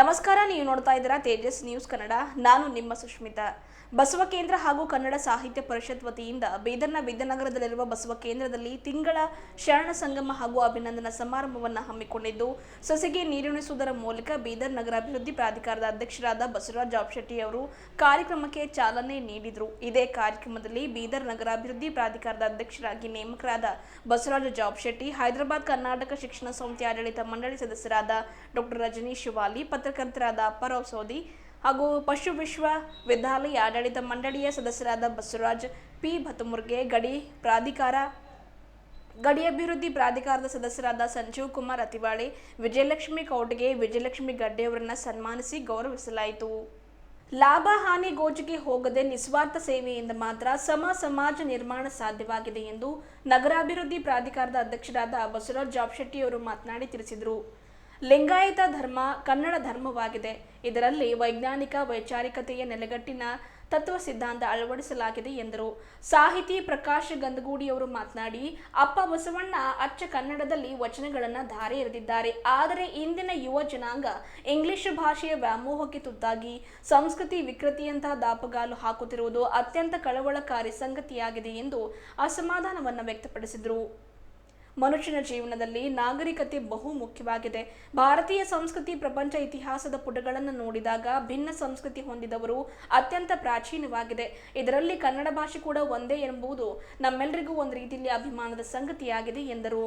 ನಮಸ್ಕಾರ, ನೀವು ನೋಡ್ತಾ ಇದ್ದೀರಾ ತೇಜಸ್ ನ್ಯೂಸ್ ಕನ್ನಡ. ನಾನು ನಿಮ್ಮ ಸುಷ್ಮಿತಾ ಬಸವ ಕೇಂದ್ರ ಹಾಗೂ ಕನ್ನಡ ಸಾಹಿತ್ಯ ಪರಿಷತ್ ವತಿಯಿಂದ ಬೀದರ್ನ ವಿದ್ಯಾನಗರದಲ್ಲಿರುವ ಬಸವ ಕೇಂದ್ರದಲ್ಲಿ ತಿಂಗಳ ಶರಣ ಸಂಗಮ ಹಾಗೂ ಅಭಿನಂದನಾ ಸಮಾರಂಭವನ್ನು ಹಮ್ಮಿಕೊಂಡಿದ್ದು, ಸೊಸೆಗೆ ನೀರುಣಿಸುವುದರ ಮೂಲಕ ಬೀದರ್ ನಗರಾಭಿವೃದ್ಧಿ ಪ್ರಾಧಿಕಾರದ ಅಧ್ಯಕ್ಷರಾದ ಬಸವರಾಜ್ ಜಾಬ್ಶೆಟ್ಟಿ ಅವರು ಕಾರ್ಯಕ್ರಮಕ್ಕೆ ಚಾಲನೆ ನೀಡಿದರು. ಇದೇ ಕಾರ್ಯಕ್ರಮದಲ್ಲಿ ಬೀದರ್ ನಗರಾಭಿವೃದ್ಧಿ ಪ್ರಾಧಿಕಾರದ ಅಧ್ಯಕ್ಷರಾಗಿ ನೇಮಕರಾದ ಬಸವರಾಜ ಜಾಬ್ಶೆಟ್ಟಿ, ಹೈದರಾಬಾದ್ ಕರ್ನಾಟಕ ಶಿಕ್ಷಣ ಸಂಸ್ಥೆ ಆಡಳಿತ ಮಂಡಳಿ ಸದಸ್ಯರಾದ ಡಾಕ್ಟರ್ ರಜನೀಶ್ ಶಿವಾಲಿ ಪತ್ರಕರ್ತರಾದ ಅಪ್ಪರಾವ್ ಸೋದಿ ಹಾಗೂ ಪಶು ವಿಶ್ವ ವಿದ್ಯಾಲಯ ಆಡಳಿತ ಮಂಡಳಿಯ ಸದಸ್ಯರಾದ ಬಸವರಾಜ್ ಪಿ. ಭತುಮುರ್ಗೆ ಗಡಿ ಪ್ರಾಧಿಕಾರ, ಗಡಿ ಅಭಿವೃದ್ಧಿ ಪ್ರಾಧಿಕಾರದ ಸದಸ್ಯರಾದ ಸಂಜೀವ್ ಕುಮಾರ್ ಅತಿವಾಳಿ, ವಿಜಯಲಕ್ಷ್ಮಿ ಕೌಟಿಗೆ, ವಿಜಯಲಕ್ಷ್ಮಿ ಗಡ್ಡೆಯವರನ್ನ ಸನ್ಮಾನಿಸಿ ಗೌರವಿಸಲಾಯಿತು. ಲಾಭ ಹಾನಿ ಗೋಜಿಗೆ ಹೋಗದೆ ನಿಸ್ವಾರ್ಥ ಸೇವೆಯಿಂದ ಮಾತ್ರ ಸಮ ಸಮಾಜ ನಿರ್ಮಾಣ ಸಾಧ್ಯವಾಗಿದೆ ಎಂದು ನಗರಾಭಿವೃದ್ಧಿ ಪ್ರಾಧಿಕಾರದ ಅಧ್ಯಕ್ಷರಾದ ಬಸವರಾಜ್ ಜಾಬ್ಶೆಟ್ಟಿಯವರು ಮಾತನಾಡಿ ತಿಳಿಸಿದರು. ಲಿಂಗಾಯತ ಧರ್ಮ ಕನ್ನಡ ಧರ್ಮವಾಗಿದೆ. ಇದರಲ್ಲಿ ವೈಜ್ಞಾನಿಕ, ವೈಚಾರಿಕತೆಯ ನೆಲೆಗಟ್ಟಿನ ತತ್ವ ಸಿದ್ಧಾಂತ ಅಳವಡಿಸಲಾಗಿದೆ ಎಂದರು. ಸಾಹಿತಿ ಪ್ರಕಾಶ್ ಗಂದಗೂಡಿಯವರು ಮಾತನಾಡಿ, ಅಪ್ಪ ಬಸವಣ್ಣ ಅಚ್ಚ ಕನ್ನಡದಲ್ಲಿ ವಚನಗಳನ್ನು ಧಾರೆ ಎರೆದಿದ್ದಾರೆ. ಆದರೆ ಇಂದಿನ ಯುವ ಜನಾಂಗ ಇಂಗ್ಲಿಷ್ ಭಾಷೆಯ ವ್ಯಾಮೋಹಕ್ಕೆ ತುತ್ತಾಗಿ, ಸಂಸ್ಕೃತಿ ವಿಕೃತಿಯಂತಹ ದಾಪಗಾಲು ಹಾಕುತ್ತಿರುವುದು ಅತ್ಯಂತ ಕಳವಳಕಾರಿ ಸಂಗತಿಯಾಗಿದೆ ಎಂದು ಅಸಮಾಧಾನವನ್ನು ವ್ಯಕ್ತಪಡಿಸಿದರು. ಮನುಷ್ಯನ ಜೀವನದಲ್ಲಿ ನಾಗರಿಕತೆ ಬಹು ಮುಖ್ಯವಾಗಿದೆ. ಭಾರತೀಯ ಸಂಸ್ಕೃತಿ ಪ್ರಪಂಚ ಇತಿಹಾಸದ ಪುಟಗಳನ್ನು ನೋಡಿದಾಗ ಭಿನ್ನ ಸಂಸ್ಕೃತಿ ಹೊಂದಿದವರು ಅತ್ಯಂತ ಪ್ರಾಚೀನವಾಗಿದೆ. ಇದರಲ್ಲಿ ಕನ್ನಡ ಭಾಷೆ ಕೂಡ ಒಂದೇ ಎಂಬುದು ನಮ್ಮೆಲ್ಲರಿಗೂ ಒಂದು ರೀತಿಯಲ್ಲಿ ಅಭಿಮಾನದ ಸಂಗತಿಯಾಗಿದೆ ಎಂದರು.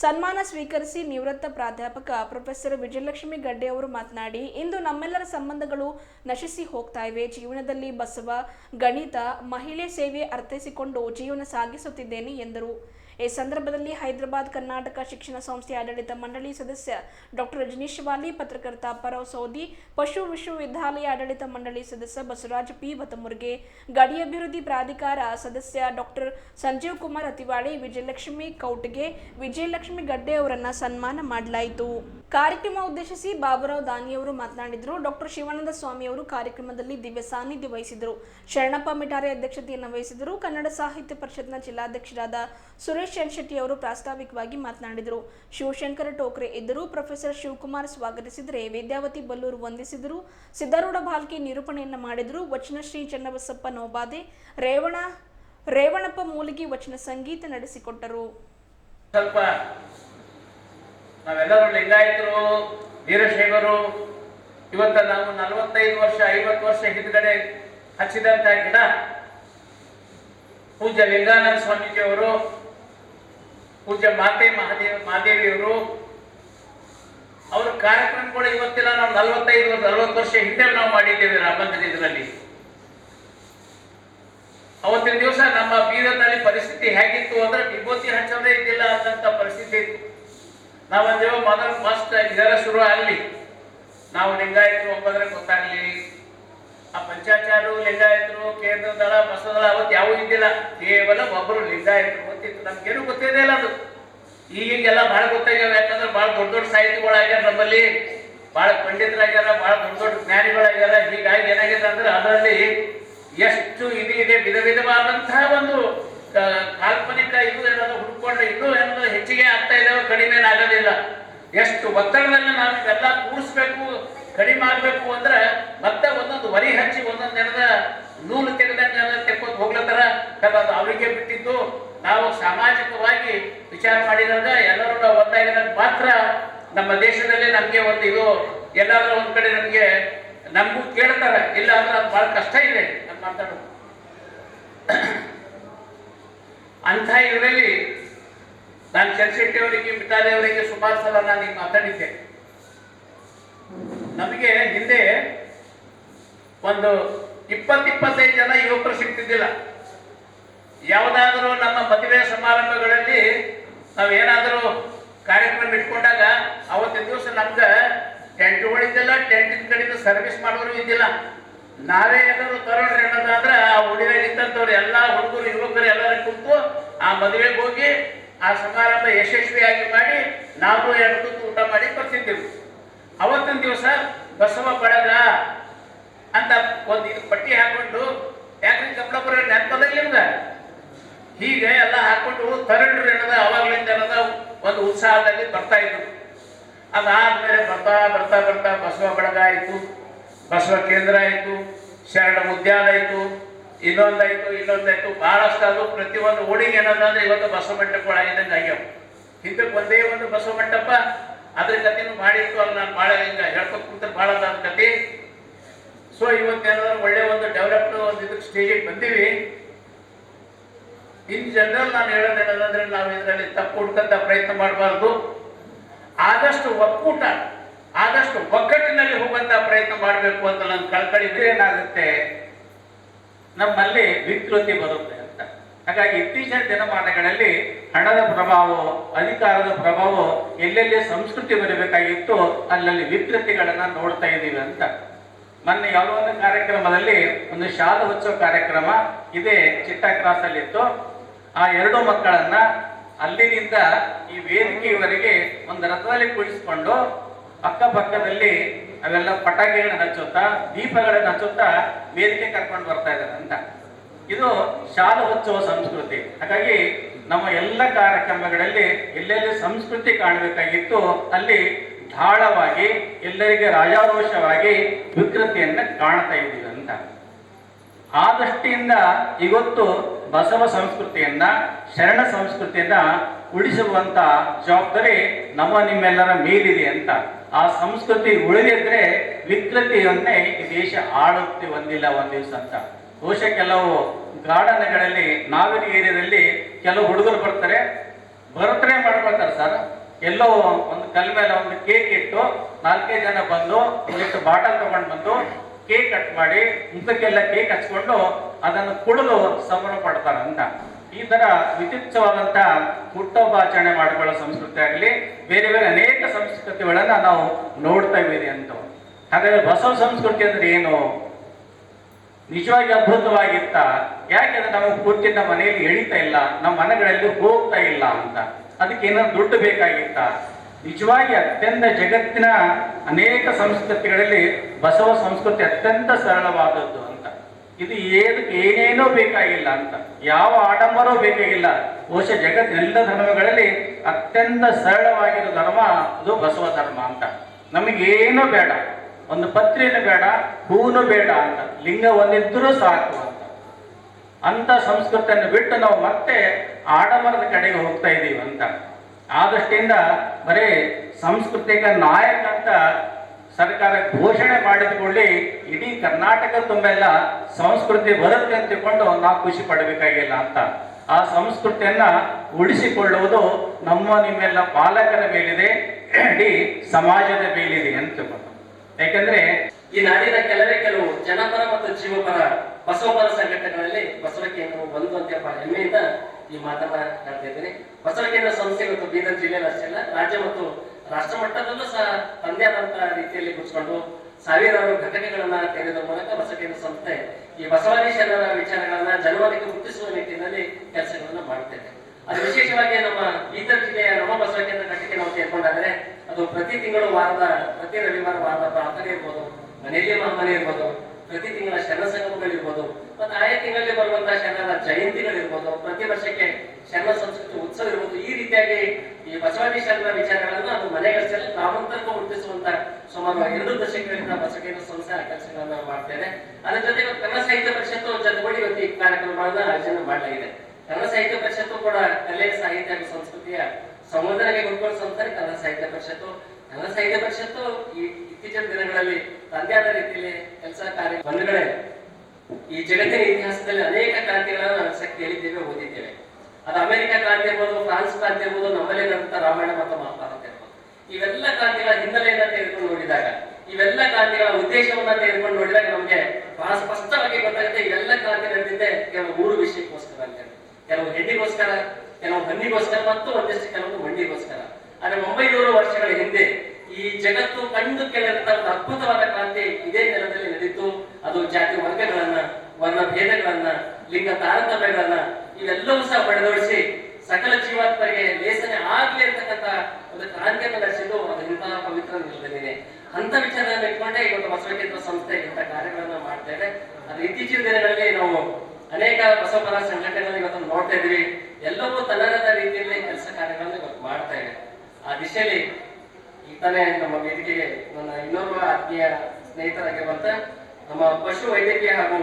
ಸನ್ಮಾನ ಸ್ವೀಕರಿಸಿ ನಿವೃತ್ತ ಪ್ರಾಧ್ಯಾಪಕ ಪ್ರೊಫೆಸರ್ ವಿಜಯಲಕ್ಷ್ಮಿ ಗಡ್ಡೆ ಅವರು ಮಾತನಾಡಿ, ಇಂದು ನಮ್ಮೆಲ್ಲರ ಸಂಬಂಧಗಳು ನಶಿಸಿ ಹೋಗ್ತಾ ಇವೆ. ಜೀವನದಲ್ಲಿ ಬಸವ, ಗಣಿತ, ಮಹಿಳೆ ಸೇವೆ ಅರ್ಥೈಸಿಕೊಂಡು ಜೀವನ ಸಾಗಿಸುತ್ತಿದ್ದೇನೆ ಎಂದರು. ಈ ಸಂದರ್ಭದಲ್ಲಿ ಹೈದರಾಬಾದ್ ಕರ್ನಾಟಕ ಶಿಕ್ಷಣ ಸಂಸ್ಥೆ ಆಡಳಿತ ಮಂಡಳಿ ಸದಸ್ಯ ಡಾಕ್ಟರ್ ರಜನೀಶ್ ವಾಲಿ ಪತ್ರಕರ್ತ ಪರವ್ ಸೌದಿ, ಪಶು ವಿಶ್ವವಿದ್ಯಾಲಯ ಆಡಳಿತ ಮಂಡಳಿ ಸದಸ್ಯ ಬಸವರಾಜ್ ಪಿ. ಬತಮುರ್ಗೆ ಗಡಿ ಅಭಿವೃದ್ಧಿ ಪ್ರಾಧಿಕಾರ ಸದಸ್ಯ ಡಾಕ್ಟರ್ ಸಂಜೀವ್ ಕುಮಾರ್ ಅತಿವಾಳಿ, ವಿಜಯಲಕ್ಷ್ಮಿ ಕೌಟ್ಗೆ, ವಿಜಯಲಕ್ಷ್ಮಿ ಗಡ್ಡೆ ಅವರನ್ನು ಸನ್ಮಾನ ಮಾಡಲಾಯಿತು. ಕಾರ್ಯಕ್ರಮ ಉದ್ದೇಶಿಸಿ ಬಾಬುರಾವ್ ದಾನಿಯವರು ಮಾತನಾಡಿದರು. ಡಾಕ್ಟರ್ ಶಿವಾನಂದ ಸ್ವಾಮಿ ಅವರು ಕಾರ್ಯಕ್ರಮದಲ್ಲಿ ದಿವ್ಯ ಸಾನ್ನಿಧ್ಯ ವಹಿಸಿದರು. ಶರಣಪ್ಪ ಮಿಠಾರೆ ಅಧ್ಯಕ್ಷತೆಯನ್ನು ವಹಿಸಿದರು. ಕನ್ನಡ ಸಾಹಿತ್ಯ ಪರಿಷತ್ನ ಜಿಲ್ಲಾಧ್ಯಕ್ಷರಾದ ಸುರೇಶ್ ಶೆಟ್ಟಿ ಅವರು ಪ್ರಾಸ್ತಾವಿಕವಾಗಿ ಮಾತನಾಡಿದರು. ಶಿವಶಂಕರ ಟೋಕ್ರೆ ಇದ್ದರು ಪ್ರೊಫೆಸರ್ ಶಿವಕುಮಾರ್ ಸ್ವಾಗತಿಸಿದರೆ ವಿದ್ಯಾವತಿ ಬಲ್ಲೂರು ವಂದಿಸಿದರು. ಸಿದ್ದಾರೂಢ ಭಾಲ್ಕೆ ನಿರೂಪಣೆಯನ್ನು ಮಾಡಿದರು. ವಚನಶ್ರೀ ಚನ್ನಬಸಪ್ಪ ನೋಬಾದೆ, ರೇವಣ, ರೇವಣಪ್ಪ ಮೂಲಿಗೆ ವಚನ ಸಂಗೀತ ನಡೆಸಿಕೊಟ್ಟರು. ನಾವೆಲ್ಲರೂ ಲಿಂಗಾಯತರು, ವೀರಶೈವರು, ಇವತ್ತ ನಾವು ನಲವತ್ತೈದು ವರ್ಷ, ಐವತ್ತು ವರ್ಷ ಹಿಂದ್ಗಡೆ ಹಚ್ಚಿದಂತ ಗಿಡ, ಪೂಜ್ಯ ಲಿಂಗಾನಂದ ಸ್ವಾಮೀಜಿಯವರು, ಪೂಜ್ಯ ಮಾತೆ ಮಹಾದೇವ ಮಹಾದೇವಿಯವರು, ಅವ್ರ ಕಾರ್ಯಕ್ರಮಗಳು ಇವತ್ತಿಲ್ಲ, ನಾವು ನಲವತ್ತೈದು ನಲವತ್ತು ವರ್ಷ ಹಿಂದೆ ನಾವು ಮಾಡಿದ್ದೇವೆ ರಾಮಂದಿರ ಇದರಲ್ಲಿ. ಅವತ್ತಿನ ದಿವಸ ನಮ್ಮ ಬೀದರ್ನಲ್ಲಿ ಪರಿಸ್ಥಿತಿ ಹೇಗಿತ್ತು ಅಂದ್ರೆ, ವಿಭೂತಿ ಹಚ್ಚೋದೇ ಇದ್ದಿಲ್ಲ ಅಂತ ಪರಿಸ್ಥಿತಿ ಇತ್ತು. ನಾವಂದೇವ ಮೊದಲು ಫಸ್ಟ್ ಇದರ ಶುರು ಆಗಲಿ. ನಾವು ಲಿಂಗಾಯತರು ಒಬ್ಬಂದ್ರೆ ಗೊತ್ತಾಗಲಿ. ಆ ಪಂಚಾಚಾರು, ಲಿಂಗಾಯತರು, ಕೇಂದ್ರ ದಳ ಬಸದಳ ಅವತ್ತು ಯಾವ ಇದ್ದಿಲ್ಲ. ಕೇವಲ ಒಬ್ಬರು ಲಿಂಗಾಯತರು ಗೊತ್ತಿತ್ತು. ನಮ್ಗೇನು ಗೊತ್ತಿದೆ ಇಲ್ಲ ಅದು. ಈಗೀಗೆಲ್ಲ ಬಹಳ ಗೊತ್ತಾಗ್ಯಾವ. ಯಾಕಂದ್ರೆ ಬಹಳ ದೊಡ್ಡ ದೊಡ್ಡ ಸಾಹಿತಿಗಳಾಗ್ಯಾರ ನಮ್ಮಲ್ಲಿ. ಬಹಳ ಪಂಡಿತರಾಗ್ಯಾರ ಬಹಳ ದೊಡ್ಡ ದೊಡ್ಡ ಜ್ಞಾನಿಗಳಾಗ್ಯಾರ. ಹೀಗಾಗಿ ಏನಾಗಿದೆ ಅಂದ್ರೆ ಅದರಲ್ಲಿ ಎಷ್ಟು ಇದು ಇದೆ, ವಿಧ ವಿಧವಾದಂತಹ ಒಂದು ಕಾಲ್ಪನಿಕ ಇದು ಏನಾದ್ರು ಹುಡ್ಕೊಂಡು ಇನ್ನೂ ಏನಾದ್ರು ಹೆಚ್ಚಿಗೆ ಆಗ್ತಾ ಇದ್ದಾವೆ ಕಡಿಮೆ ಆಗೋದಿಲ್ಲ. ಎಷ್ಟು ಒತ್ತಡದಲ್ಲಿ ನಾವು ಇವೆಲ್ಲ ಕೂಡಿಸ್ಬೇಕು ಕಡಿಮೆ ಆಗ್ಬೇಕು ಅಂದ್ರೆ ಮತ್ತೆ ಒಂದೊಂದು ವರಿ ಹಚ್ಚಿ ಒಂದೊಂದು ನೆಲದ ನೂಲು ತೆಗೆದಂಗೆ ತೆಕ್ಕೊಂಡು ಹೋಗ್ಲತ್ತರ ಅದು ಅವರಿಗೆ ಬಿಟ್ಟಿದ್ದು. ನಾವು ಸಾಮಾಜಿಕವಾಗಿ ವಿಚಾರ ಮಾಡಿದಾಗ ಎಲ್ಲರೂ ನಾವು ಒಂದಾಗಿದಾಗ ಮಾತ್ರ ನಮ್ಮ ದೇಶದಲ್ಲಿ ನಮಗೆ ಒಂದು ಇದು. ಎಲ್ಲಾದ್ರೂ ಒಂದು ಕಡೆ ನಮಗೆ ನಮಗೂ ಕೇಳ್ತಾರೆ. ಇಲ್ಲ ಅಂದ್ರೆ ಅದು ಭಾಳ ಕಷ್ಟ ಇದೆ ನಮ್ಮ ಮಾತಾಡೋದು. ಅಂಥ ಇದರಲ್ಲಿ ನಾನು ಚಂದ್ರಶೆಟ್ಟಿ ಅವರಿಗೆ ಸುಮಾರು ಸಲ ನಾನು ಮಾತಾಡಿದ್ದೆ. ನಮಗೆ ಹಿಂದೆ ಒಂದು ಇಪ್ಪತ್ತು ಇಪ್ಪತ್ತೈದು ಜನ ಯುವಕರು ಸಿಗ್ತಿದ್ದಿಲ್ಲ. ಯಾವುದಾದರೂ ನಮ್ಮ ಮದುವೆ ಸಮಾರಂಭಗಳಲ್ಲಿ ನಾವು ಏನಾದರೂ ಕಾರ್ಯಕ್ರಮ ಇಟ್ಕೊಂಡಾಗ ಅವತ್ತಿನ ದಿವಸ ನಮ್ಗೆ ಟೆಂಟ್ಗಳಿದ್ದಿಲ್ಲ ಟೆಂಟಿನ ಕಡೆಯಿಂದ ಸರ್ವಿಸ್ ಮಾಡೋರು ಇದ್ದಿಲ್ಲ. ನಾವೇ ಏನಾದ್ರು ತರೋಣ ಅನ್ನೋದಾದ್ರೆ ಆ ಉಳಿದಾಗ ಇದ್ದಂಥವ್ರು, ಎಲ್ಲ ಹುಡುಗರು, ಯುವಕರು ಎಲ್ಲರೂ ಕುಂತು ಆ ಮದುವೆಗೆ ಹೋಗಿ ಆ ಸಮಾರಂಭ ಯಶಸ್ವಿಯಾಗಿ ಮಾಡಿ ನಾವು ಎರಡು ಊಟ ಮಾಡಿ ಬರ್ತಿದ್ದೆವು. ಅವತ್ತಿನ ದಿವಸ ಬಸವ ಬಳಗ ಅಂತ ಒಂದು ಇದು ಪಟ್ಟಿ ಹಾಕೊಂಡು, ಯಾಕ್ರಿ ಕಪ್ಪಳಪುರ ನೆನಪದಲ್ಲಿ ನಿಮ್ಗೆ? ಹೀಗೆ ಎಲ್ಲ ಹಾಕೊಂಡು ತರಡ್ರು ಏನದ ಅವಾಗಲಿಂದ ಏನದ ಒಂದು ಉತ್ಸಾಹದಲ್ಲಿ ಬರ್ತಾ ಇದ್ರು ಅದಾದ್ಮೇಲೆ ಬರ್ತಾ ಬರ್ತಾ ಬರ್ತಾ ಬಸವ ಬಳಗ ಆಯಿತು, ಬಸವ ಕೇಂದ್ರ ಆಯಿತು, ಶರಣ ಉದ್ಯಾನ ಆಯಿತು ಇನ್ನೊಂದಾಯ್ತು ಇನ್ನೊಂದಾಯ್ತು. ಬಹಳಷ್ಟು ಅದು ಪ್ರತಿಯೊಂದು ಓಡಿಗೆ ಏನದಂದ್ರೆ ಇವತ್ತು ಬಸವ ಮಂಟಪಗಳು ಆಗಿದ್ದಂಗೆ ಆಗ್ಯಾವ ಒಂದೇ ಒಂದು ಬಸವ ಮಂಟಪ ಅದ್ರ ಕಥೆನೂ ಮಾಡಿತ್ತು ಅಲ್ಲಿ, ನಾನು ಭಾಳ ಹಿಂಗ ಹೇಳ್ಕೊತ ಕುಂತ ಭಾಳ ಅದ ಕತೆ ಸೊ ಇವತ್ತೇನಾದ್ರೂ ಒಳ್ಳೆ ಒಂದು ಡೆವಲಪ್ಡ್ ಒಂದು ಇದಕ್ಕೆ ಸ್ಟೇಜಿಗೆ ಬಂದೀವಿ. ಇನ್ ಜನರಲ್ ನಾನು ಹೇಳೋದೇನಂದ್ರೆ ನಾವು ಇದರಲ್ಲಿ ತಪ್ಪು ಹುಡ್ಕಂತ ಪ್ರಯತ್ನ ಮಾಡಬಾರ್ದು. ಆದಷ್ಟು ಒಕ್ಕೂಟ, ಆದಷ್ಟು ಒಗ್ಗಟ್ಟಿನಲ್ಲಿ ಹೋಗುವಂತ ಪ್ರಯತ್ನ ಮಾಡಬೇಕು ಅಂತ ನನ್ನ ಕಳ್ಕಳಿ ಏನಾಗುತ್ತೆ? ನಮ್ಮಲ್ಲಿ ವಿಕೃತಿ ಬರುತ್ತೆ ಅಂತ. ಹಾಗಾಗಿ ಇತ್ತೀಚಿನ ದಿನಮಾನಗಳಲ್ಲಿ ಹಣದ ಪ್ರಭಾವ, ಅಧಿಕಾರದ ಪ್ರಭಾವ, ಎಲ್ಲೆಲ್ಲಿ ಸಂಸ್ಕೃತಿ ಬರಬೇಕಾಗಿತ್ತು ಅಲ್ಲಲ್ಲಿ ವಿಕೃತಿಗಳನ್ನ ನೋಡ್ತಾ ಇದ್ದೀವಿ ಅಂತ. ಮೊನ್ನೆ ಯಾವುದೋ ಒಂದು ಕಾರ್ಯಕ್ರಮದಲ್ಲಿ, ಒಂದು ಶಾಲೆ ಉತ್ಸವ ಕಾರ್ಯಕ್ರಮ ಇದೇ ಚಿಟ್ಟ ಕ್ರಾಸ್ ಅಲ್ಲಿತ್ತು ಆ ಎರಡು ಮಕ್ಕಳನ್ನ ಅಲ್ಲಿನಿಂದ ಈ ವೇದಿಕೆಯವರೆಗೆ ಒಂದು ರಥದಲ್ಲಿ ಕುಳಿಸ್ಕೊಂಡು ಅಕ್ಕಪಕ್ಕದಲ್ಲಿ ಅವೆಲ್ಲ ಪಟಾಕಿಗಳನ್ನ ಹಚ್ಚುತ್ತಾ, ದೀಪಗಳನ್ನ ಹಚ್ಚುತ್ತಾ ವೇದಿಕೆ ಕರ್ಕೊಂಡು ಬರ್ತಾ ಇದ್ದಾರೆ ಅಂತ. ಇದು ಶಾಲಾ ಉತ್ಸವ ಸಂಸ್ಕೃತಿ. ಹಾಗಾಗಿ ನಮ್ಮ ಎಲ್ಲ ಕಾರ್ಯಕ್ರಮಗಳಲ್ಲಿ ಎಲ್ಲೆಲ್ಲಿ ಸಂಸ್ಕೃತಿ ಕಾಣಬೇಕಾಗಿತ್ತು ಅಲ್ಲಿ ಧಾಳವಾಗಿ, ಎಲ್ಲರಿಗೆ ರಾಜಾರೋಷವಾಗಿ ವಿಕೃತಿಯನ್ನ ಕಾಣ್ತಾ ಇದ್ದೀವಿ ಅಂತ. ಆ ದೃಷ್ಟಿಯಿಂದ ಇವತ್ತು ಬಸವ ಸಂಸ್ಕೃತಿಯನ್ನ, ಶರಣ ಸಂಸ್ಕೃತಿಯನ್ನ ಉಳಿಸುವಂತ ಜವಾಬ್ದಾರಿ ನಮ್ಮ ನಿಮ್ಮೆಲ್ಲರ ಮೇಲಿದೆ ಅಂತ. ಆ ಸಂಸ್ಕೃತಿ ಉಳಿದಿದ್ರೆ ವಿಕೃತಿಯನ್ನೇ ಈ ದೇಶ ಆಳುತ್ತಿ ಒಂದಿಲ್ಲ ಒಂದ್ ದಿವಸ ಅಂತ. ಬಹುಶಃ ಕೆಲವು ಗಾರ್ಡನ್ಗಳಲ್ಲಿ, ನಾವಿನ ಏರಿಯಾದಲ್ಲಿ ಕೆಲವು ಹುಡುಗರು ಬರ್ತಾರೆ. ಬರ್ತಾರೆ ಮಾಡ್ಕೊಳ್ತಾರೆ ಸರ್. ಎಲ್ಲೋ ಒಂದು ಕಲ್ ಮೇಲೆ ಒಂದು ಕೇಕ್ ಇಟ್ಟು ನಾಲ್ಕೈದು ಜನ ಬಂದು, ಒಂದಿಷ್ಟು ಬಾಟಲ್ ತಗೊಂಡು ಬಂದು ಕೇಕ್ ಕಟ್ ಮಾಡಿ ಮುಖಕ್ಕೆಲ್ಲ ಕೇಕ್ ಹಚ್ಕೊಂಡು ಅದನ್ನು ಕುಡಿದು ಸಂಭ್ರಮ ಪಡ್ತಾರಂತ ಈ ತರ ವಿಚಿತ್ರವಾದಂತ ಹುಟ್ಟೋಪಾಚರಣೆ ಮಾಡಿಕೊಳ್ಳೋ ಸಂಸ್ಕೃತಿ ಆಗಲಿ, ಬೇರೆ ಬೇರೆ ಅನೇಕ ಸಂಸ್ಕೃತಿಗಳನ್ನ ನಾವು ನೋಡ್ತಾ ಇದ್ದೀವಿ ಅಂತ. ಹಾಗಾದ್ರೆ ಬಸವ ಸಂಸ್ಕೃತಿ ಅಂದ್ರೆ ಏನು? ನಿಜವಾಗಿ ಅದ್ಭುತವಾಗಿತ್ತ? ಯಾಕೆಂದ್ರೆ ನಮಗೆ ನಮ್ಮ ಮನೆಯಲ್ಲಿ ಎಳಿತಾ ಇಲ್ಲ, ನಮ್ಮ ಮನೆಗಳಲ್ಲಿ ಹೋಗ್ತಾ ಇಲ್ಲ ಅಂತ. ಅದಕ್ಕೆ ಏನಾದ್ರು ದುಡ್ಡು ಬೇಕಾಗಿತ್ತ? ನಿಜವಾಗಿ ಅತ್ಯಂತ ಜಗತ್ತಿನ ಅನೇಕ ಸಂಸ್ಕೃತಿಗಳಲ್ಲಿ ಬಸವ ಸಂಸ್ಕೃತಿ ಅತ್ಯಂತ ಸರಳವಾದದ್ದು ಅಂತ. ಇದು ಏನು ಏನೇನೋ ಬೇಕಾಗಿಲ್ಲ ಅಂತ. ಯಾವ ಆಡಂಬರೋ ಬೇಕಾಗಿಲ್ಲ. ಬಹುಶಃ ಜಗತ್ತಿನ ಎಲ್ಲ ಧರ್ಮಗಳಲ್ಲಿ ಅತ್ಯಂತ ಸರಳವಾಗಿರೋ ಧರ್ಮ ಅದು ಬಸವ ಧರ್ಮ ಅಂತ. ನಮಗೇನು ಬೇಡ. ಒಂದು ಪತ್ರಿನೂ ಬೇಡ, ಹೂನು ಬೇಡ ಅಂತ. ಲಿಂಗ ಒಂದಿದ್ದರೂ ಸಾಕು ಅಂತ. ಅಂತ ಸಂಸ್ಕೃತಿಯನ್ನು ಬಿಟ್ಟು ನಾವು ಮತ್ತೆ ಆಡಂಬರದ ಕಡೆಗೆ ಹೋಗ್ತಾ ಇದ್ದೀವಿ ಅಂತ. ಆ ದೃಷ್ಟಿಯಿಂದ ಬರೀ ಸಾಂಸ್ಕೃತಿಕ ನಾಯಕ ಅಂತ ಸರ್ಕಾರ ಘೋಷಣೆ ಮಾಡಿದ್ಕೊಳ್ಳಿ ಇಡೀ ಕರ್ನಾಟಕ ತುಂಬೆಲ್ಲ ಸಂಸ್ಕೃತಿ ಬರುತ್ತೆ ಅಂತ ತಿಳ್ಕೊಂಡು ನಾವು ಖುಷಿ ಪಡಬೇಕಾಗಿಲ್ಲ ಅಂತ. ಆ ಸಂಸ್ಕೃತಿಯನ್ನ ಉಳಿಸಿಕೊಳ್ಳುವುದು ನಮ್ಮ ನಿಮ್ಮೆಲ್ಲ ಪಾಲಕರ ಮೇಲಿದೆ, ಇಡೀ ಸಮಾಜದ ಮೇಲಿದೆ ಅಂತ ತಿಳ್ಕೊಂಡು. ಯಾಕಂದ್ರೆ ಈ ನಾಡಿನ ಕೆಲವೇ ಕೆಲವು ಜನಪರ ಮತ್ತು ಜೀವಪರ ಬಸವಪರ ಸಂಘಟನೆಗಳಲ್ಲಿ ಬಸವ ಕೇಂದ್ರವು ಒಂದು ಅಂತ ಹೆಮ್ಮೆಯಿಂದ ಈ ಮಾತನ್ನ ಹೇಳ್ತಾ ಇದ್ದೀನಿ. ಬಸವ ಕೇಂದ್ರ ಸಂಸ್ಥೆ ಮತ್ತು ಬೀದರ್ ಜಿಲ್ಲೆಯಲ್ಲಿ ಅಷ್ಟೇ ರಾಜ್ಯ ಮತ್ತು ರಾಷ್ಟ್ರ ಮಟ್ಟದಲ್ಲೂ ಸಹ ತಂದೆ ರೀತಿಯಲ್ಲಿ ಗುರುತಿಸಿಕೊಂಡು ಸಾವಿರಾರು ಘಟನೆಗಳನ್ನ ತೆರೆದ ಮೂಲಕ ಬಸವ ಕೇಂದ್ರ ಸಂಸ್ಥೆ ಈ ಬಸವನೇಶ್ವರರ ವಿಚಾರಗಳನ್ನ ಜನವರಿಗೆ ಮುಟ್ಟಿಸುವ ನಿಟ್ಟಿನಲ್ಲಿ ಕೆಲಸಗಳನ್ನು ಮಾಡುತ್ತೇವೆ ಅದು ವಿಶೇಷವಾಗಿ ನಮ್ಮ ಬೀದರ್ ಜಿಲ್ಲೆಯ ನಮ್ಮ ಬಸವ ಕೇಂದ್ರ ಘಟಕ್ಕೆ ನಾವು ಸೇರ್ಕೊಂಡಾದ್ರೆ ಅದು ಪ್ರತಿ ತಿಂಗಳು ವಾರದ, ಪ್ರತಿ ರವಿವಾರ ವಾರದ ಪ್ರಾರ್ಥನೆ ಇರ್ಬೋದು, ಮನೆಯಲ್ಲಿ ಮನೆ ಇರ್ಬೋದು. ಪ್ರತಿ ತಿಂಗಳ ಶರಣ ಸಂಗಮಗಳಿರ್ಬೋದು, ಮತ್ತೆ ಆಯಾ ತಿಂಗಳಲ್ಲಿ ಬರುವಂತಹ ಶರಣರ ಜಯಂತಿಗಳಿರ್ಬೋದು, ಪ್ರತಿ ವರ್ಷಕ್ಕೆ ಶರಣ ಸಂಸ್ಕೃತಿ ಉತ್ಸವ ಇರ್ಬೋದು, ಈ ರೀತಿಯಾಗಿ ಈ ಬಸವಾದಿ ಶರಣರ ವಿಚಾರಗಳನ್ನು ಅದು ಮನೆಗಳಲ್ಲಿ ಗ್ರಾಮಾಂತರಕ್ಕೂ ಮುಟ್ಟಿಸುವಂತ ಸುಮಾರು ಎರಡು ದಶಕಗಳಿಂದ ಬಸವೇಂದ್ರ ಸಂಸ್ಥೆ ಕೆಲಸಗಳನ್ನ ಮಾಡ್ತೇನೆ. ಅದರ ಜೊತೆಗೆ ಕನ್ನಡ ಸಾಹಿತ್ಯ ಪರಿಷತ್ತು ಜೊತೆಗೂಡಿ ಇವತ್ತು ಈ ಕಾರ್ಯಕ್ರಮಗಳನ್ನ ಆಯೋಜನೆ ಮಾಡಲಾಗಿದೆ. ಕನ್ನಡ ಸಾಹಿತ್ಯ ಪರಿಷತ್ತು ಕೂಡ ಕಲೆ, ಸಾಹಿತ್ಯ ಹಾಗೂ ಸಂಸ್ಕೃತಿಯ ಸಂವರ್ಧನೆಗೆ ಸಂಸ್ಥೆ ಕನ್ನಡ ಸಾಹಿತ್ಯ ಪರಿಷತ್ತು. ಕನ್ನಡ ಸಾಹಿತ್ಯ ಪರಿಷತ್ತು ಈ ಇತ್ತೀಚಿನ ದಿನಗಳಲ್ಲಿ ತನ್ನದೇ ಆದ ರೀತಿಯಲ್ಲಿ ಕೆಲಸ ಕಾರ್ಯ ಬಂಧುಗಳೇ, ಈ ಜಗತ್ತಿನ ಇತಿಹಾಸದಲ್ಲಿ ಅನೇಕ ಕ್ರಾಂತಿಗಳನ್ನು ನಾವು ಕೇಳಿದ್ದೇವೆ, ಓದಿದ್ದೇವೆ. ಅದು ಅಮೆರಿಕ ಕ್ರಾಂತಿ ಇರ್ಬೋದು, ಫ್ರಾನ್ಸ್ ಕ್ರಾಂತಿ ಇರ್ಬೋದು ನಮ್ಮಲ್ಲೇ ರಾಮಾಯಣ ಮತ್ತು ಮಹಾಭಾರತ ಇರ್ಬೋದು. ಇವೆಲ್ಲ ಕ್ರಾಂತಿಗಳ ಹಿನ್ನೆಲೆಯನ್ನ ತೆಗೆದುಕೊಂಡು ನೋಡಿದಾಗ, ಇವೆಲ್ಲ ಕ್ರಾಂತಿಗಳ ಉದ್ದೇಶವನ್ನ ತೆಗೆದುಕೊಂಡು ನೋಡಿದಾಗ ನಮಗೆ ಬಹಳ ಸ್ಪಷ್ಟವಾಗಿ ಗೊತ್ತಾಗುತ್ತೆ, ಇವೆಲ್ಲ ಕ್ರಾಂತಿ ನಡೆದಿದ್ದೆ ಕೆಲವು ಮೂರು ವಿಷಯಕ್ಕೋಸ್ಕರ ಅಂತ ಹೇಳಿ. ಕೆಲವು ಹೆಣ್ಣಿಗೋಸ್ಕರ, ಕೆಲವು ಹಣ್ಣಿಗೋಸ್ಕರ ಮತ್ತು ಒಂದಿಷ್ಟು ಕೆಲವು ಹಂಡಿಗೋಸ್ಕರ ಆದ್ರೆ ಒಂಬೈನೂರು ವರ್ಷಗಳ ಹಿಂದೆ ಈ ಜಗತ್ತು ಕಂಡು ಕೇಳಿದಂತ ಒಂದು ಅದ್ಭುತವಾದ ಕ್ರಾಂತಿ ಇದೇ ನೆಲದಲ್ಲಿ ನಡೆಯಿತು ಅದು ಜಾತಿ ವರ್ಗಗಳನ್ನ, ವರ್ಣ ಭೇದಗಳನ್ನ, ಲಿಂಗ ತಾರತಮ್ಯಗಳನ್ನ ಇವೆಲ್ಲವೂ ಸಹ ಬಡದೊಡಿಸಿ ಸಕಲ ಜೀವಾತ್ಮರಿಗೆ ಲೇಸನೆ ಆಗ್ಲಿ ಅಂತಕ್ಕಂಥ ಒಂದು ಕ್ರಾಂತಿಯನ್ನು ನಡೆಸಿದ್ದು ಅದು ಇಂತಹ ಪವಿತ್ರ ನಿಲ್ಲದೇನೆ ಅಂತ ವಿಚಾರವನ್ನು ಇಟ್ಕೊಂಡೇ ಇವತ್ತು ಬಸವಕೇಂದ್ರ ಸಂಸ್ಥೆ ಇಂಥ ಕಾರ್ಯಗಳನ್ನ ಇದೆ. ಅದು ಇತ್ತೀಚಿನ ದಿನಗಳಲ್ಲಿ ನಾವು ಅನೇಕ ಬಸವಪರ ಸಂಘಟನೆಗಳನ್ನು ಇವತ್ತು ನೋಡ್ತಾ ಇದ್ದೀವಿ. ಎಲ್ಲವೂ ತನ್ನದಾದ ರೀತಿಯಲ್ಲಿ ಕೆಲಸ ಕಾರ್ಯಗಳನ್ನು ಇವತ್ತು ಮಾಡ್ತಾ ಇದೆ. ಆ ದಿಶೆಯಲ್ಲಿ ತಾನೇ ನಮ್ಮ ವೇದಿಕೆಗೆ ನನ್ನ ಇನ್ನೊಬ್ಬ ಆತ್ಮೀಯ ಸ್ನೇಹಿತರಾಗಿರುವಂತ ನಮ್ಮ ಪಶು ವೈದ್ಯಕೀಯ ಹಾಗೂ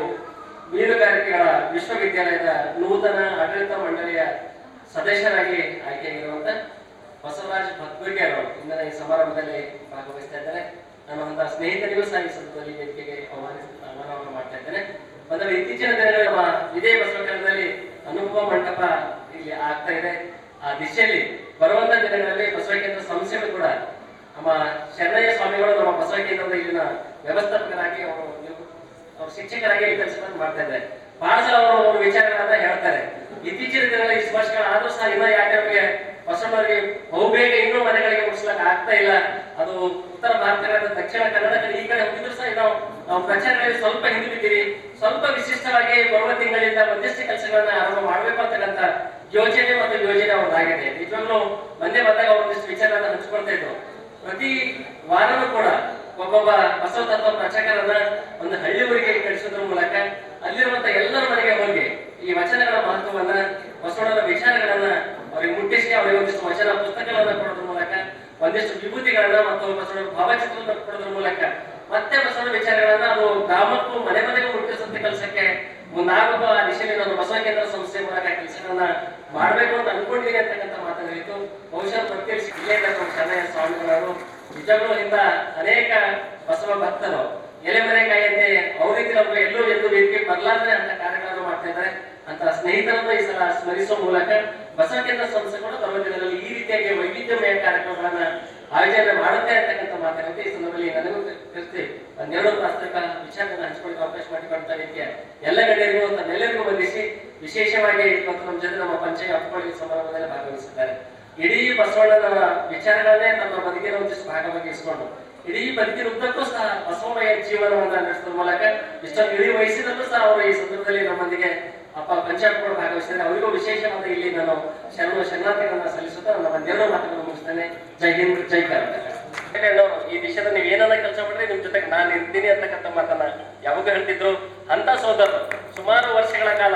ಮೀನುಗಾರಿಕೆಗಳ ವಿಶ್ವವಿದ್ಯಾಲಯದ ನೂತನ ಆಡಳಿತ ಮಂಡಳಿಯ ಸದಸ್ಯರಾಗಿ ಆಯ್ಕೆಯಾಗಿರುವಂತ ಬಸವರಾಜ್ ಭಕ್ತುರ್ಗೆ ಅವರು ಇಂದಿನ ಈ ಸಮಾರಂಭದಲ್ಲಿ ಭಾಗವಹಿಸ್ತಾ ಇದ್ದಾರೆ. ಅಂತ ಸ್ನೇಹಿತರಿಗೂ ಸಹ ಈ ಸಂದರ್ಭದಲ್ಲಿ ವೇದಿಕೆಗೆ ಅವಮಾನ ಮಾಡ್ತಾ ಇದ್ದೇನೆ ಬಂದರೆ ಇತ್ತೀಚಿನ ನಮ್ಮ ಇದೇ ಬಸವಕರಣದಲ್ಲಿ ಅನುಭವ ಮಂಟಪ ಇಲ್ಲಿ ಆಗ್ತಾ ಇದೆ. ಆ ದಿಶೆಯಲ್ಲಿ ಬರುವಂತ ದಿನಗಳಲ್ಲಿ ಬಸವ ಕೇಂದ್ರ ಸಂಸ್ಥೆಗಳು ಕೂಡ ನಮ್ಮ ಶರಣಯ್ಯ ಸ್ವಾಮಿಗಳು, ನಮ್ಮ ಬಸವ ಕೇಂದ್ರದ ಇಲ್ಲಿನ ವ್ಯವಸ್ಥಾಪಕರಾಗಿ ಅವರು ಅವ್ರ ಶಿಕ್ಷಕರಾಗಿ ಕೆಲಸವನ್ನು ಮಾಡ್ತಾ ಇದ್ದಾರೆ. ಬಹಳ ಅವರು ಒಂದು ವಿಚಾರಗಳನ್ನ ಹೇಳ್ತಾರೆ. ಇತ್ತೀಚಿನ ದಿನಗಳಲ್ಲಿ ಇಷ್ಟು ವರ್ಷಗಳಾದ್ರೂ ಸಹ ಇನ್ನ ಯಾಕೆ ನಮಗೆ ಬಸವಣ್ಣವರಿಗೆ ಬಹುಬೇಗ ಇನ್ನೂ ಮನೆಗಳಿಗೆ ಮುಗಿಸ್ಲಕ್ ಆಗ್ತಾ ಇಲ್ಲ. ಅದು ಉತ್ತರ ಭಾರತದ ದಕ್ಷಿಣ ಕನ್ನಡ ಈ ಕಡೆ ಹೋಗಿದ್ರು ಸಹ ನಾವು ನಾವು ಪ್ರಚಾರಗಳಲ್ಲಿ ಸ್ವಲ್ಪ ಹಿಂದುಳಿದ್ದೀವಿ ಸ್ವಲ್ಪ ವಿಶಿಷ್ಟವಾಗಿ ಬರುವ ತಿಂಗಳಿಂದ ಮಧ್ಯಸ್ಥಿ ಕೆಲಸಗಳನ್ನ ಆರಂಭ ಮಾಡಬೇಕು ಅಂತಕ್ಕಂಥ ಯೋಜನೆ ಮತ್ತು ಯೋಜನೆ ಒಂದಾಗಿದೆ. ನಿಜವಾಗ್ಲೂ ಮೊನ್ನೆ ಬಂದಾಗ ಅವರೊಂದಿಷ್ಟು ವಿಚಾರಗಳನ್ನ ಹಂಚ್ಕೊಳ್ತಾ ಇದ್ರು. ಪ್ರತಿ ವಾರವೂ ಕೂಡ ಒಬ್ಬೊಬ್ಬ ಬಸವ ತತ್ವ ಪ್ರಚಾರಕರನ್ನ ಒಂದು ಹಳ್ಳಿ ಊರಿಗೆ ಕಳಿಸೋದ್ರ ಮೂಲಕ ಅಲ್ಲಿರುವಂತ ಎಲ್ಲರ ಮನೆಗೆ ಹೋಗಿ ಈ ವಚನಗಳ ಮಹತ್ವವನ್ನ, ಬಸವಣ್ಣನ ವಿಚಾರಗಳನ್ನ ಅವರಿಗೆ ಮುಟ್ಟಿಸಿ ಅವರಿಗೆ ಒಂದಿಷ್ಟು ವಚನ ಪುಸ್ತಕಗಳನ್ನ ಕೊಡೋದ್ರ ಮೂಲಕ, ಒಂದಿಷ್ಟು ವಿಭೂತಿಗಳನ್ನ ಮತ್ತು ಬಸವಣ್ಣ ಭಾವಚಿತ್ರವನ್ನು ಕೊಡೋದ್ರ ಮೂಲಕ ಮತ್ತೆ ಬಸವಣ್ಣ ವಿಚಾರಗಳನ್ನ ಅದು ಗ್ರಾಮಕ್ಕೂ ಮನೆ ಮನೆಗೂ ಮುಟ್ಟಿಸುವಂತ ಕೆಲಸಕ್ಕೆ ಮುಂದಾಗುವ ದಿಶೆಯಲ್ಲಿ ನಾನು ಬಸವ ಕೇಂದ್ರ ಸಂಸ್ಥೆ ಮೂಲಕ ಕೆಲಸಗಳನ್ನ ಮಾಡಬೇಕು ಅಂತ ಅನ್ಕೊಂಡಿದ್ದೀನಿ ಅಂತಕ್ಕಂಥ ಮಾತನಾಡಿತು ಬಹುಶಃ ಪ್ರತ್ಯಕ್ಷ ಇಲ್ಲೇಬೇಕು ಶರಣಯ್ಯ ಸ್ವಾಮಿಗಳವರು. ನಿಜವಾಗ್ಲೂ ಇಂದ ಅನೇಕ ಬಸವ ಭಕ್ತರು. ಎಲೆ ಮನೆಕಾಯಿಯಂತೆ ಅವ್ರ ರೀತಿ ನಮ್ಗೆ ಎಲ್ಲೂ ಎಂದು ವೇದಿಕೆ ಬರ್ಲಾರ್ದೆ ಅಂತ ಕಾರ್ಯಗಳನ್ನು ಮಾಡ್ತಾ ಇದ್ದಾರೆ. ಅಂತ ಸ್ನೇಹಿತರನ್ನು ಈ ಸಲ ಸ್ಮರಿಸುವ ಮೂಲಕ ಬಸವ ಕೇಂದ್ರ ಸಂಸ್ಥೆಗಳು ದಿನಗಳಲ್ಲಿ ಈ ರೀತಿಯಾಗಿ ವೈವಿಧ್ಯಮಯ ಕಾರ್ಯಕ್ರಮಗಳನ್ನ ಆಯೋಜನೆ ಮಾಡುತ್ತೆ ಅಂತಕ್ಕಂಥ ಮಾತಾಡುತ್ತೆ ಈ ಸಂದರ್ಭದಲ್ಲಿ ನನಗೂ ತಿಳಿಸಿ ಒಂದೆರಡು ಪ್ರಾಸ್ತಾವಿಕ ವಿಚಾರಗಳನ್ನು ಹಂಚಿಕೊಳ್ಳಿಕ್ಕೆ ಅವಕಾಶ ಮಾಡಿಕೊಡ್ತಾ ರೀತಿಯ ಎಲ್ಲ ಕಡೆಗೂ ತಮ್ಮೆಲ್ಲರಿಗೂ ಬಂಧಿಸಿ ವಿಶೇಷವಾಗಿ ಇವತ್ತು ನಮ್ಮ ಜೊತೆ ನಮ್ಮ ಪಂಚಾಯತ್ ಹಮ್ಮಿಕೊಳ್ಳಿ ಸಮಾರಂಭದಲ್ಲಿ ಭಾಗವಹಿಸಿದ್ದಾರೆ. ಇಡೀ ಬಸವಣ್ಣನ ವಿಚಾರಗಳನ್ನೇ ತಮ್ಮ ಬದುಕಿನ ಒಂದಿಷ್ಟು ಭಾಗವಾಗಿಸಿಕೊಂಡು ಇಡೀ ಬದುಕಿನ ಉದ್ದಕ್ಕೂ ಸಹ ಬಸವಣ್ಣಯ ಜೀವನವನ್ನು ನಡೆಸೋದ್ರ ಮೂಲಕ ಇಷ್ಟೊಂದು ಇಡೀ ವಯಸ್ಸಿನಲ್ಲೂ ಸಹ ಅವರು ಈ ಸಂದರ್ಭದಲ್ಲಿ ನಮ್ಮೊಂದಿಗೆ ಅಪ್ಪ ಪಂಚಾಯತ್ಗಳು ಭಾಗವಹಿಸಿದ್ದಾರೆ. ಅವರಿಗೂ ವಿಶೇಷವಾದ ಇಲ್ಲಿ ನಾನು ಶರಣ ಶರಣಾರ್ಥಿಗಳನ್ನ ಸಲ್ಲಿಸುತ್ತಾ ನನ್ನ ಒಂದೆರಡು ಮಾತುಗಳನ್ನು ಮುಗಿಸ್ತೇನೆ. ಜೈ ಹಿಂದ್, ಜೈ ಕರ್ನಾಟಕ. ಈ ವಿಷಯದ ನೀವು ಏನನ್ನ ಕೆಲಸ ಮಾಡಿದ್ರೆ ನಿಮ್ ಜೊತೆಗೆ ನಾನು ಇರ್ತೀನಿ ಅಂತಕ್ಕಂಥ ಮಾತನ್ನ ಯಾವಾಗ ಹೇಳ್ತಿದ್ರು ಅಂತ ಸೋದರರು. ಸುಮಾರು ವರ್ಷಗಳ ಕಾಲ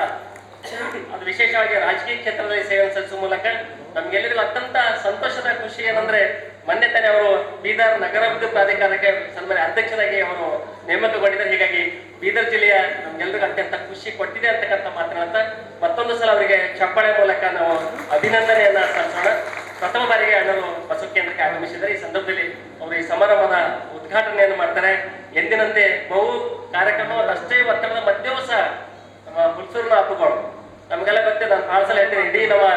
ಅದು ವಿಶೇಷವಾಗಿ ರಾಜಕೀಯ ಕ್ಷೇತ್ರದಲ್ಲಿ ಸೇವೆ ಸಲ್ಲಿಸುವ ಮೂಲಕ ನಮ್ಗೆಲ್ಲರಿಗೂ ಅತ್ಯಂತ ಸಂತೋಷದ ಖುಷಿ ಏನಂದ್ರೆ ಮೊನ್ನೆ ತಾನೇ ಅವರು ಬೀದರ್ ನಗರಾಭಿವೃದ್ಧಿ ಪ್ರಾಧಿಕಾರಕ್ಕೆ ಸನ್ಮಾನ್ಯ ಅಧ್ಯಕ್ಷರಾಗಿ ಅವರು ನೇಮಕಗೊಂಡಿದ್ದಾರೆ. ಹೀಗಾಗಿ ಬೀದರ್ ಜಿಲ್ಲೆಯ ನಮ್ಗೆಲ್ಲರಿಗೂ ಅತ್ಯಂತ ಖುಷಿ ಕೊಟ್ಟಿದೆ ಅಂತಕ್ಕಂಥ ಮಾತನಾಡ್ತಾ ಮತ್ತೊಂದು ಸಲ ಅವರಿಗೆ ಚಪ್ಪಾಳೆ ಮೂಲಕ ನಾವು ಅಭಿನಂದನೆಯನ್ನ ಸಲ್ಲಿಸೋಣ. ಪ್ರಥಮ ಬಾರಿಗೆ ಅಣ್ಣರು ಬಸವ ಕೇಂದ್ರಕ್ಕೆ ಆಗಮಿಸಿದ್ದಾರೆ. ಈ ಸಂದರ್ಭದಲ್ಲಿ ಅವರು ಈ ಸಮಾರಂಭದ ಉದ್ಘಾಟನೆಯನ್ನು ಮಾಡ್ತಾರೆ. ಎಂದಿನಂತೆ ಬಹು ಕಾರ್ಯಕ್ರಮ ಅಷ್ಟೇ ಒತ್ತಡದ ಮಧ್ಯವೂ ಸಹ ಹುಲ್ಸೂರಿನ ಹಬ್ಬಗಳು. ನಮಗೆಲ್ಲ ಗೊತ್ತಿದೆ ನಾನು ಬಹಳ ಸಲ ಹೇಳ್ತೀನಿ ಇಡೀ ನಮ್ಮ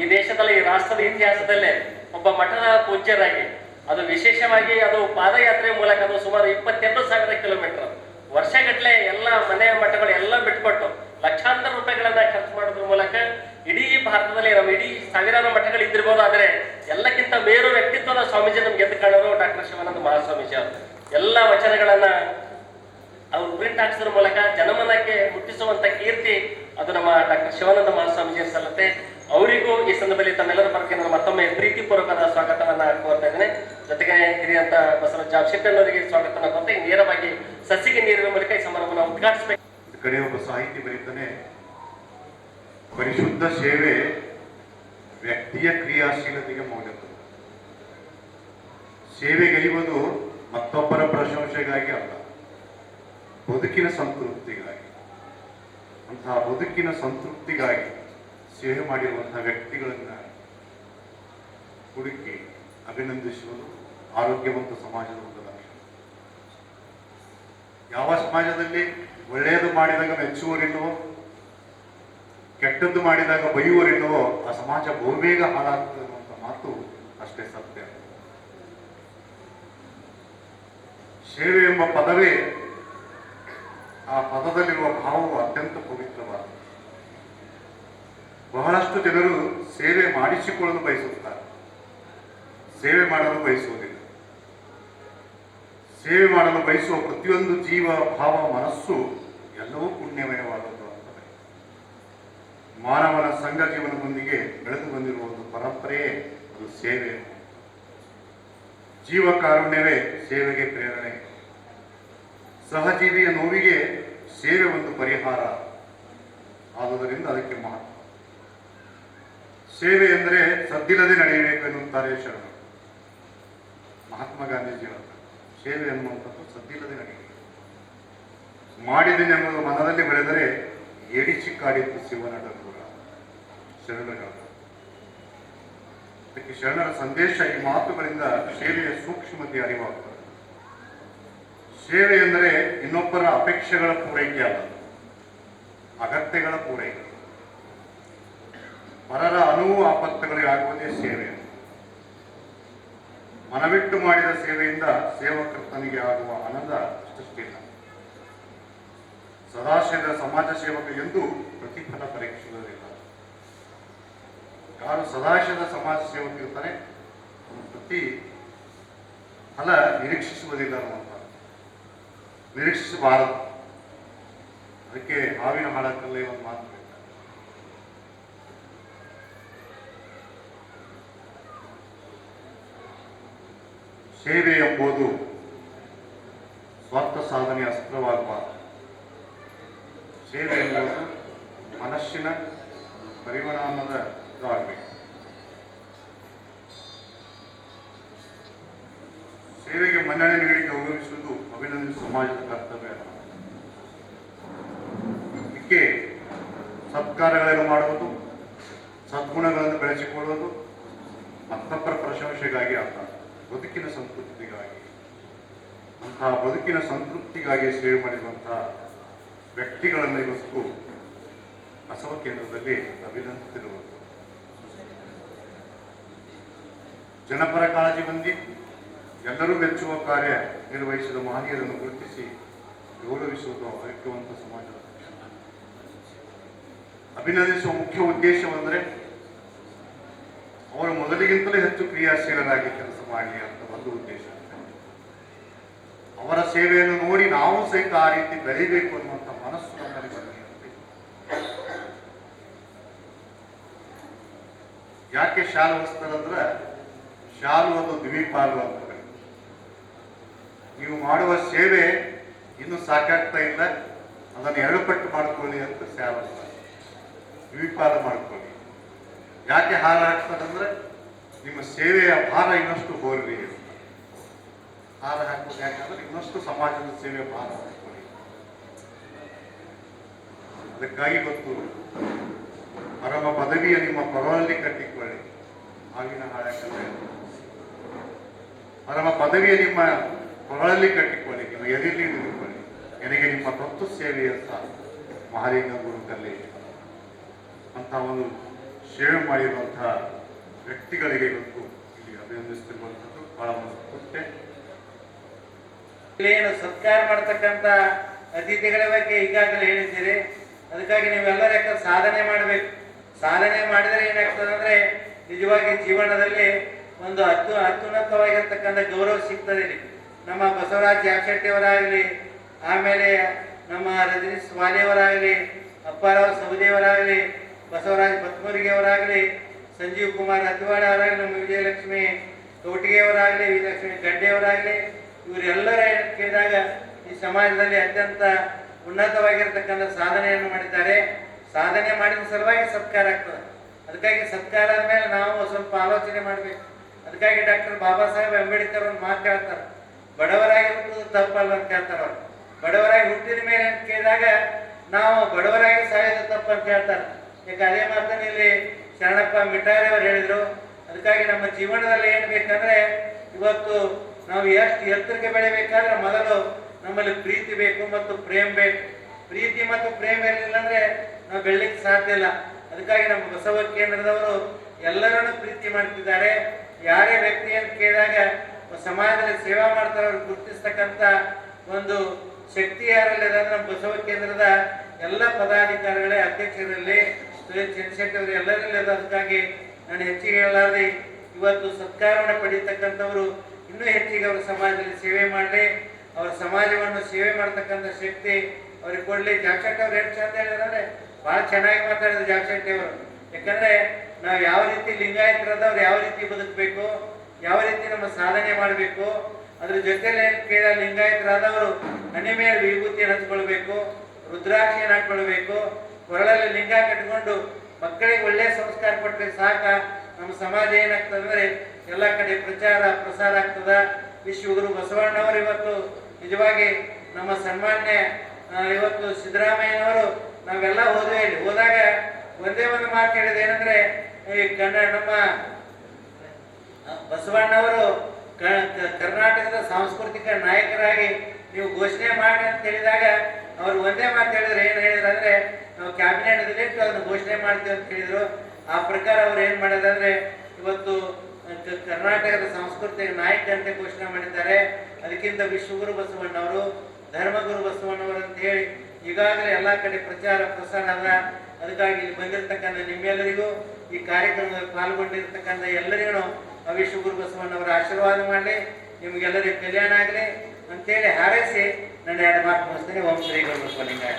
ಈ ದೇಶದಲ್ಲಿ, ಈ ರಾಷ್ಟ್ರದ ಇತಿಹಾಸದಲ್ಲೇ ಒಬ್ಬ ಮಠದ ಪೂಜ್ಯರಾಗಿ, ಅದು ವಿಶೇಷವಾಗಿ ಅದು ಪಾದಯಾತ್ರೆ ಮೂಲಕ ಅದು ಸುಮಾರು ಇಪ್ಪತ್ತೆರಡು ಸಾವಿರ ಕಿಲೋಮೀಟರ್. ವರ್ಷಗಟ್ಟಲೆ ಎಲ್ಲ ಮನೆ ಮಠಗಳು ಎಲ್ಲ ಬಿಟ್ಕೊಟ್ಟು ಲಕ್ಷಾಂತರ ರೂಪಾಯಿಗಳನ್ನ ಖರ್ಚು ಮಾಡೋದ್ರ ಮೂಲಕ ಇಡೀ ಭಾರತದಲ್ಲಿ, ನಮ್ಮ ಇಡೀ ಸಾವಿರಾರು ಮಠಗಳು ಇದ್ದಿರ್ಬೋದು, ಆದರೆ ಎಲ್ಲಕ್ಕಿಂತ ಮೇರು ವ್ಯಕ್ತಿತ್ವದ ಸ್ವಾಮೀಜಿ ನಮ್ಗೆ ಎದ್ದು ಕಾಣೋರು ಡಾಕ್ಟರ್ ಶಿವಾನಂದ ಮಹಾಸ್ವಾಮೀಜಿ ಅವರು. ಎಲ್ಲ ವಚನಗಳನ್ನ ಅವ್ರು ಪ್ರಿಂಟ್ ಹಾಕ್ಸೋದ್ರ ಮೂಲಕ ಜನಮನಕ್ಕೆ ಮುಟ್ಟಿಸುವಂತ ಕೀರ್ತಿ ಅದು ನಮ್ಮ ಡಾಕ್ಟರ್ ಶಿವಾನಂದ ಮಹಾಸ್ವಾಮೀಜಿ ಸಲ್ಲತ್ತೆ. ಅವರಿಗೂ ಈ ಸಂದರ್ಭದಲ್ಲಿ ತಮ್ಮೆಲ್ಲರ ಪರಕ್ಕೆ ನಾನು ಮತ್ತೊಮ್ಮೆ ಪ್ರೀತಿಪೂರ್ವಕದ ಸ್ವಾಗತವನ್ನ ಕೋರ್ತಾ ಇದ್ದೇನೆ. ಜೊತೆಗೆ ಹಿರಿಯಂತ ಬಸವರಾಜ್ ಜಾಬ್ಶೆಟ್ಟಣ್ಣವರಿಗೆ ಸ್ವಾಗತವನ್ನ ಕೋರ್ತಾ ಈಗ ನೇರವಾಗಿ ಸಸಿಗೆ ನೀರಿನ ಮೂಲಕ ಈ ಸಮಾರಂಭವನ್ನು ಉದ್ಘಾಟಿಸಬೇಕು. ಕಡೆ ಒಬ್ಬ ಸಾಹಿತಿ ಬರೀತಾನೆ, ಪರಿಶುದ್ಧ ಸೇವೆ ವ್ಯಕ್ತಿಯ ಕ್ರಿಯಾಶೀಲತೆಗೆ ಮೌಲ್ಯ ಸೇವೆಗೆ ಸೇವೆಗೈಯುವುದು ಮತ್ತೊಬ್ಬರ ಪ್ರಶಂಸೆಗಾಗಿ ಅಲ್ಲ. ಬದುಕಿನ ಸಂತೃಪ್ತಿಗಾಗಿ. ಅಂತಹ ಬದುಕಿನ ಸಂತೃಪ್ತಿಗಾಗಿ ಸೇವೆ ಮಾಡಿರುವಂತಹ ವ್ಯಕ್ತಿಗಳನ್ನ ಹುಡುಕಿ ಅಭಿನಂದಿಸುವುದು ಆರೋಗ್ಯವಂತ ಸಮಾಜದ ಒಂದು ಲಕ್ಷಣ. ಯಾವ ಸಮಾಜದಲ್ಲಿ ಒಳ್ಳೆಯದು ಮಾಡಿದಾಗ ಮೆಚ್ಚುವರಿನೋ ಕೆಟ್ಟದ್ದು ಮಾಡಿದಾಗ ಬೈಯುವರೆನ್ನುವೋ ಆ ಸಮಾಜ ಬಹುಬೇಗ ಹಾಳಾಗ್ತದೆ ಅನ್ನುವಂಥ ಮಾತು ಅಷ್ಟೇ ಸತ್ಯ. ಸೇವೆ ಎಂಬ ಪದವೇ ಆ ಪದದಲ್ಲಿರುವ ಭಾವವು ಅತ್ಯಂತ ಪವಿತ್ರವಾದ. ಬಹಳಷ್ಟು ಜನರು ಸೇವೆ ಮಾಡಿಸಿಕೊಳ್ಳಲು ಬಯಸುತ್ತಾರೆ. ಸೇವೆ ಮಾಡಲು ಬಯಸುವುದಿಲ್ಲ. ಸೇವೆ ಮಾಡಲು ಬಯಸುವ ಪ್ರತಿಯೊಂದು ಜೀವ, ಭಾವ, ಮನಸ್ಸು ಎಲ್ಲವೂ ಪುಣ್ಯಮಯವಾದದ್ದು ಅಂತವೆ ಮಾನವನ ಸಂಘ ಜೀವನದೊಂದಿಗೆ ಬೆಳೆದು ಬಂದಿರುವ ಒಂದು ಪರಂಪರೆಯೇ ಅದು ಸೇವೆ. ಜೀವ ಕಾರುಣ್ಯವೇ ಸೇವೆಗೆ ಪ್ರೇರಣೆ. ಸಹಜೀವಿಯ ನೋವಿಗೆ ಸೇವೆ ಒಂದು ಪರಿಹಾರ. ಆದುದರಿಂದ ಅದಕ್ಕೆ ಮಹತ್ವ. ಸೇವೆ ಎಂದರೆ ಸದ್ದಿಲ್ಲದೆ ನಡೆಯಬೇಕು ಎನ್ನುತ್ತಾರೆ ಶರಣರು. ಮಹಾತ್ಮ ಗಾಂಧೀಜಿ ಹೇಳ್ತಾರೆ, ಸೇವೆ ಎನ್ನುವಂಥದ್ದು ಸದ್ದಿಲ್ಲದೆ ನಡೆಯಬೇಕು. ಮಾಡಿದ್ದೇನೆ ಎಂಬುದು ಮನದಲ್ಲಿ ಬೆಳೆದರೆ ಎಡಿಸಿ ಕಾಡಿತ್ತು ಶಿವನಡ ದೂರ ಶರಣರ ಶರಣರ ಸಂದೇಶ ಈ ಮಾತುಗಳಿಂದ ಸೇವೆಯ ಸೂಕ್ಷ್ಮತೆ ಅರಿವಾಗುತ್ತದೆ ಸೇವೆ ಎಂದರೆ ಇನ್ನೊಬ್ಬರ ಅಪೇಕ್ಷೆಗಳ ಪೂರೈಕೆ ಅಲ್ಲ ಅಗತ್ಯಗಳ ಪೂರೈಕೆ. ಪರರ ಅನುವು ಆಪತ್ತುಗಳಿಗೆ ಆಗುವುದೇ ಸೇವೆ. ಮನವಿಟ್ಟು ಮಾಡಿದ ಸೇವೆಯಿಂದ ಸೇವಕರ್ತನಿಗೆ ಆಗುವ ಆನಂದ ಸೃಷ್ಟಿಲ್ಲ ಸದಾಶಯದ ಸಮಾಜ ಸೇವಕ ಎಂದು ಪ್ರತಿಫಲ ಪರೀಕ್ಷಿಸುವುದಿಲ್ಲ. ಯಾರು ಸದಾಶಯದ ಸಮಾಜ ಸೇವಕ ಇರ್ತಾರೆ, ಪ್ರತಿ ಫಲ ನಿರೀಕ್ಷಿಸುವುದಿಲ್ಲ ಅನ್ನುವಂಥ ನಿರೀಕ್ಷಿಸಬಾರದು ಅದಕ್ಕೆ ಹಾವಿನ ಹಾಳಕ್ಕಲ್ಲೇ ಒಂದು ಮಾತು. ಸೇವೆ ಎಂಬುದು ಸ್ವಾರ್ಥ ಸಾಧನೆ ಅಸ್ತ್ರವಾಗಬಾರದು. ಸೇವೆ ಎಂಬುದು ಮನಸ್ಸಿನ ಪರಿಣಾಮದ ಇದಾಗಬೇಕು. ಸೇವೆಗೆ ಮನ್ನಣೆ ನೀಡಿ ಗೌರವಿಸುವುದು ಅಭಿನಂದಿಸುವ ಸಮಾಜದ ಕರ್ತವ್ಯ. ಇದಕ್ಕೆ ಸತ್ಕಾರಗಳನ್ನು ಮಾಡುವುದು, ಸದ್ಗುಣಗಳನ್ನು ಬೆಳೆಸಿಕೊಳ್ಳುವುದು ಮತ್ತೊಬ್ಬರ ಪ್ರಶಂಸೆಗಾಗಿ ಅಲ್ಲ, ಬದುಕಿನ ಸಂತೃಪ್ತಿಗಾಗಿ. ಅಂತಹ ಬದುಕಿನ ಸಂತೃಪ್ತಿಗಾಗಿ ಸೇವೆ ಮಾಡಿರುವಂತಹ ವ್ಯಕ್ತಿಗಳನ್ನು ಇವತ್ತು ಬಸವ ಕೇಂದ್ರದಲ್ಲಿ ಅಭಿನಂದಿಸಿರುವುದು ಜನಪರ ಕಾಳಜಿ ಬಂದಿ ಎಲ್ಲರೂ ಮೆಚ್ಚುವ ಕಾರ್ಯ ನಿರ್ವಹಿಸಿದ ಮಹನೀಯರನ್ನು ಗುರುತಿಸಿ ಗೌರವಿಸುವುದು ಅರಿತುವಂಥ ಲಕ್ಷಣ. ಅಭಿನಂದಿಸುವ ಮುಖ್ಯ ಉದ್ದೇಶವೆಂದರೆ ಅವರು ಮೊದಲಿಗಿಂತಲೂ ಹೆಚ್ಚು ಕ್ರಿಯಾಶೀಲರಾಗಿ ಕೆಲಸ ಮಾಡಲಿ ಅಂತ ಒಂದು ಉದ್ದೇಶ. ಅವರ ಸೇವೆಯನ್ನು ನೋಡಿ ನಾವು ಸಹಿತ ಆ ರೀತಿ ಬೆಳಿಬೇಕು ಅನ್ನುವಂಥ ಮನಸ್ಸು ನಮ್ಮಲ್ಲಿ ಬರಲಿ ಯಾಕೆ ಶಾಲು ಹೊಸ್ತಾರಂದ್ರೆ ಶಾಲು ಅದು ದ್ವೀಪಾಲು ಅಂತ. ನೀವು ಮಾಡುವ ಸೇವೆ ಇನ್ನೂ ಸಾಕಾಗ್ತಾ ಇಲ್ಲ. ಅದನ್ನು ಎರಡು ಪಟ್ಟು ಮಾಡ್ಕೊಳ್ಳಿ ಅಂತ ಶಾಲು ದ್ವೀಪಾಲ ಮಾಡ್ಕೊಳ್ಳಿ. ಯಾಕೆ ಹಾರ ಹಾಕ್ತಾರಂದ್ರೆ ನಿಮ್ಮ ಸೇವೆಯ ಭಾರ ಇನ್ನಷ್ಟು ಅಂತ. ಹಾರ ಹಾಕೋದು ಯಾಕಂದ್ರೆ ಇನ್ನಷ್ಟು ಸಮಾಜದ ಸೇವೆ ಭಾರ ಹಾಕೊಳ್ಳಿ ಅದಕ್ಕಾಗಿ ಗೊತ್ತು, ಪರಮ ಪದವಿಯ ನಿಮ್ಮ ಪರವಲ್ಲಿ ಕಟ್ಟಿಕೊಳ್ಳಿ. ಆಗಿನ ಹಾಳಕಲ್ಲ ಪರಮ ಪದವಿಯ ನಿಮ್ಮ ಕೊರಳಲ್ಲಿ ಕಟ್ಟಿಕೊಳ್ಳಿ ನಿಮ್ಮ ಎದೆಯಲ್ಲಿ ನಿಂತುಕೊಳ್ಳಿ ನನಗೆ ನಿಮ್ಮ ತತ್ವ ಸೇವೆ ಅಂತ ಮಹಾಲಿಂಗ ಗುರು ಕಲ್ಲೇಶ್ ಅಂತ ಒಂದು ಸೇವೆ ಮಾಡಿರುವಂತಹ ವ್ಯಕ್ತಿಗಳಿಗೆ ಇವತ್ತು ಇಲ್ಲಿ ಅಭಿನಂದಿಸ್ತಿರುವಂಥದ್ದು, ಬಹಳ ಮುಖ್ಯ ಏನು ಸತ್ಕಾರ ಮಾಡ್ತಕ್ಕಂಥ ಅತಿಥಿಗಳ ಬಗ್ಗೆ ಈಗಾಗಲೇ ಹೇಳಿದ್ದೀರಿ. ಅದಕ್ಕಾಗಿ ನೀವೆಲ್ಲರೂ ಸಾಧನೆ ಮಾಡಬೇಕು. ಸಾಧನೆ ಮಾಡಿದರೆ ಏನಾಗ್ತದೆ ಅಂದ್ರೆ ನಿಜವಾಗಿ ಜೀವನದಲ್ಲಿ ಒಂದು ಅತ್ಯು, ಅತ್ಯುನ್ನತವಾಗಿರ್ತಕ್ಕಂಥ ಗೌರವ ಸಿಗ್ತದೆ ಇಲ್ಲಿ. ನಮ್ಮ ಬಸವರಾಜ್ ಜಾಗಶೆಟ್ಟಿಯವರಾಗಲಿ ಆಮೇಲೆ ನಮ್ಮ ರಜನೀಶ್ ವಾಲಿಯವರಾಗಲಿ ಅಪ್ಪಾರಾವ್ ಸೌದಿಯವರಾಗಲಿ ಬಸವರಾಜ್ ಬತ್ಮೂರಿಗೆಯವರಾಗಲಿ, ಸಂಜೀವ್ ಕುಮಾರ್ ಅದ್ವಾಡ ಅವರಾಗಲಿ, ನಮ್ಮ ವಿಜಯಲಕ್ಷ್ಮಿ ತೋಟಿಗೆಯವರಾಗಲಿ ವಿಜಯಲಕ್ಷ್ಮಿ ಗಡ್ಡೆಯವರಾಗಲಿ, ಇವರೆಲ್ಲರ ಕೇಳಿದಾಗ ಈ ಸಮಾಜದಲ್ಲಿ ಅತ್ಯಂತ ಉನ್ನತವಾಗಿರ್ತಕ್ಕಂಥ ಸಾಧನೆಯನ್ನು ಮಾಡಿದ್ದಾರೆ. ಸಾಧನೆ ಮಾಡಿದ ಸಲುವಾಗಿ ಸತ್ಕಾರ ಆಗ್ತದೆ. ಅದಕ್ಕಾಗಿ ಸತ್ಕಾರ ಆದಮೇಲೆ ನಾವು ಸ್ವಲ್ಪ ಆಲೋಚನೆ ಮಾಡಬೇಕು. ಅದಕ್ಕಾಗಿ ಡಾಕ್ಟರ್ ಬಾಬಾ ಸಾಹೇಬ್ ಅಂಬೇಡ್ಕರ್ ಒಂದು ಮಾತು ಕೇಳ್ತಾರೆ ಬಡವರಾಗಿ ಹುಟ್ಟುವುದು ತಪ್ಪಲ್ಲ ಅಂತ ಹೇಳ್ತಾರೆ ಅವ್ರು. ಬಡವರಾಗಿ ಹುಟ್ಟಿದ ಮೇಲೆ ಅಂತ ಕೇಳಿದಾಗ ನಾವು ಬಡವರಾಗಿ ಸಾಯೋದು ತಪ್ಪು ಅಂತ ಹೇಳ್ತಾರೆ. ಯಾಕೆ ಅದೇ ಮಾತನ್ನ ಶರಣಪ್ಪ ಮಿಠಾರಿ ಅವರು ಹೇಳಿದ್ರು. ಅದಕ್ಕಾಗಿ ನಮ್ಮ ಜೀವನದಲ್ಲಿ ಏನು ಬೇಕಂದ್ರೆ ಇವತ್ತು ನಾವು ಎಷ್ಟು ಎತ್ತರಕ್ಕೆ ಬೆಳಿಬೇಕಾದ್ರೆ ಮೊದಲು ನಮ್ಮಲ್ಲಿ ಪ್ರೀತಿ ಬೇಕು ಮತ್ತು ಪ್ರೇಮ್ ಬೇಕು. ಪ್ರೀತಿ ಮತ್ತು ಪ್ರೇಮ್ ಇರಲಿಲ್ಲ ಅಂದ್ರೆ ನಾವು ಬೆಳಲಿಕ್ಕೆ ಸಾಧ್ಯ ಇಲ್ಲ. ಅದಕ್ಕಾಗಿ ನಮ್ಮ ಬಸವ ಕೇಂದ್ರದವರು ಎಲ್ಲರನ್ನು ಪ್ರೀತಿ ಮಾಡ್ತಿದ್ದಾರೆ. ಯಾರೇ ವ್ಯಕ್ತಿ ಅಂತ ಕೇಳಿದಾಗ ಸಮಾಜದಲ್ಲಿ ಸೇವಾ ಮಾಡ್ತಾರೆ ಅವ್ರು ಗುರುತಿಸ್ತಕ್ಕಂಥ ಒಂದು ಶಕ್ತಿ ಯಾರಲ್ಲಿ ನಮ್ಮ ಬಸವ ಕೇಂದ್ರದ ಎಲ್ಲ ಪದಾಧಿಕಾರಿಗಳೇ, ಅಧ್ಯಕ್ಷರಲ್ಲಿ, ಸುರೇಶ್ ಚಂದ್ರಶೇಖರ್ ಅವರು ಎಲ್ಲರಲ್ಲಿ ಅದು. ಅದಕ್ಕಾಗಿ ನಾನು ಹೆಚ್ಚಿಗೆ ಹೇಳಲಾರ್ದೆ, ಇವತ್ತು ಸತ್ಕಾರವನ್ನು ಪಡೀತಕ್ಕಂಥವ್ರು ಇನ್ನೂ ಹೆಚ್ಚಿಗೆ ಅವರ ಸಮಾಜದಲ್ಲಿ ಸೇವೆ ಮಾಡಲಿ, ಅವರ ಸಮಾಜವನ್ನು ಸೇವೆ ಮಾಡ್ತಕ್ಕಂಥ ಶಕ್ತಿ ಅವ್ರಿಗೆ ಕೊಡಲಿ. ಜಾಕ್ಷಟ್ಟಿ ಅವ್ರು ಎಷ್ಟು ಚಂದ ಹೇಳಿದ್ರೆ ಬಹಳ ಚೆನ್ನಾಗಿ ಮಾತಾಡಿದ್ರು ಜಾಕ್ಷಟ್ಟಿ ಅವರು. ಯಾಕಂದ್ರೆ ನಾವು ಯಾವ ರೀತಿ ಲಿಂಗಾಯತರದವ್ರು ಯಾವ ರೀತಿ ಬದುಕಬೇಕು ಯಾವ ರೀತಿ ನಮ್ಮ ಸಾಧನೆ ಮಾಡಬೇಕು, ಅದ್ರ ಜೊತೆಲೆ ಕೇಳ ಲಿಂಗಾಯತರಾದವರು ಹಣಿಮೆಯ ಮೇಲೆ ವಿಭೂತಿಯನ್ನು ಹಚ್ಕೊಳ್ಬೇಕು, ರುದ್ರಾಕ್ಷಿಯನ್ನು ಹಾಕೊಳ್ಬೇಕು, ಕೊರಳಲ್ಲಿ ಲಿಂಗ ಕಟ್ಕೊಂಡು ಮಕ್ಕಳಿಗೆ ಒಳ್ಳೆ ಸಂಸ್ಕಾರ ಕೊಟ್ಟರೆ ಸಾಕ, ನಮ್ಮ ಸಮಾಜ ಏನಾಗ್ತದೆ ಅಂದ್ರೆ ಎಲ್ಲ ಕಡೆ ಪ್ರಚಾರ, ಪ್ರಸಾರ ಆಗ್ತದ. ವಿಶ್ವ ಗುರು ಬಸವಣ್ಣವರು ಇವತ್ತು ನಿಜವಾಗಿ ನಮ್ಮ ಸನ್ಮಾನ್ಯ ಇವತ್ತು ಸಿದ್ದರಾಮಯ್ಯನವರು ನಾವೆಲ್ಲ ಇಲ್ಲಿ ಹೋದಾಗ ಒಂದೇ ಒಂದು ಮಾತು ಹೇಳಿದೆ ಏನಂದ್ರೆ ಈ ಕನ್ನಡ ನಮ್ಮ ಬಸವಣ್ಣವರು ಕರ್ನಾಟಕದ ಸಾಂಸ್ಕೃತಿಕ ನಾಯಕರಾಗಿ ನೀವು ಘೋಷಣೆ ಮಾಡಿ ಅಂತ ಹೇಳಿದಾಗ ಅವರು ಒಂದೇ ಮಾತು ಹೇಳಿದ್ರು ಏನು ಹೇಳಿದ್ರು ಅಂದ್ರೆ ನಾವು ಕ್ಯಾಬಿನೆಟ್ದಲ್ಲಿ ಇಟ್ಟು ಅದನ್ನು ಘೋಷಣೆ ಮಾಡ್ತೀವಿ ಅಂತ ಹೇಳಿದ್ರು. ಆ ಪ್ರಕಾರ ಅವ್ರು ಏನು ಮಾಡಿದ್ರೆ ಇವತ್ತು ಕರ್ನಾಟಕದ ಸಾಂಸ್ಕೃತಿಕ ನಾಯಕ ಅಂತ ಘೋಷಣೆ ಮಾಡಿದ್ದಾರೆ. ಅದಕ್ಕಿಂತ ವಿಶ್ವಗುರು ಬಸವಣ್ಣವರು, ಧರ್ಮಗುರು ಬಸವಣ್ಣವರು ಅಂತ ಹೇಳಿ ಈಗಾಗಲೇ ಎಲ್ಲಾ ಕಡೆ ಪ್ರಚಾರ ಪ್ರಸಾರ ಅದ. ಅದಕ್ಕಾಗಿ ಇಲ್ಲಿ ಬಂದಿರತಕ್ಕಂಥ ನಿಮ್ಮೆಲ್ಲರಿಗೂ ಈ ಕಾರ್ಯಕ್ರಮದಲ್ಲಿ ಪಾಲ್ಗೊಂಡಿರ್ತಕ್ಕಂಥ ಎಲ್ಲರಿಗೂ ಅವಿಶ್ವ ಗುರು ಬಸವಣ್ಣವರ ಆಶೀರ್ವಾದ ಮಾಡಲಿ, ನಿಮಗೆಲ್ಲರಿಗೂ ಕಲ್ಯಾಣ ಆಗಲಿ ಅಂತೇಳಿ ಹಾರೈಸಿ, ನನ್ನ ಎರಡು ಮಾತು ಮುಗಿಸ್ತೇನೆ. ಓಂ ಶ್ರೀ ಗುರು ಬಸವಲಿಂಗಾಯ.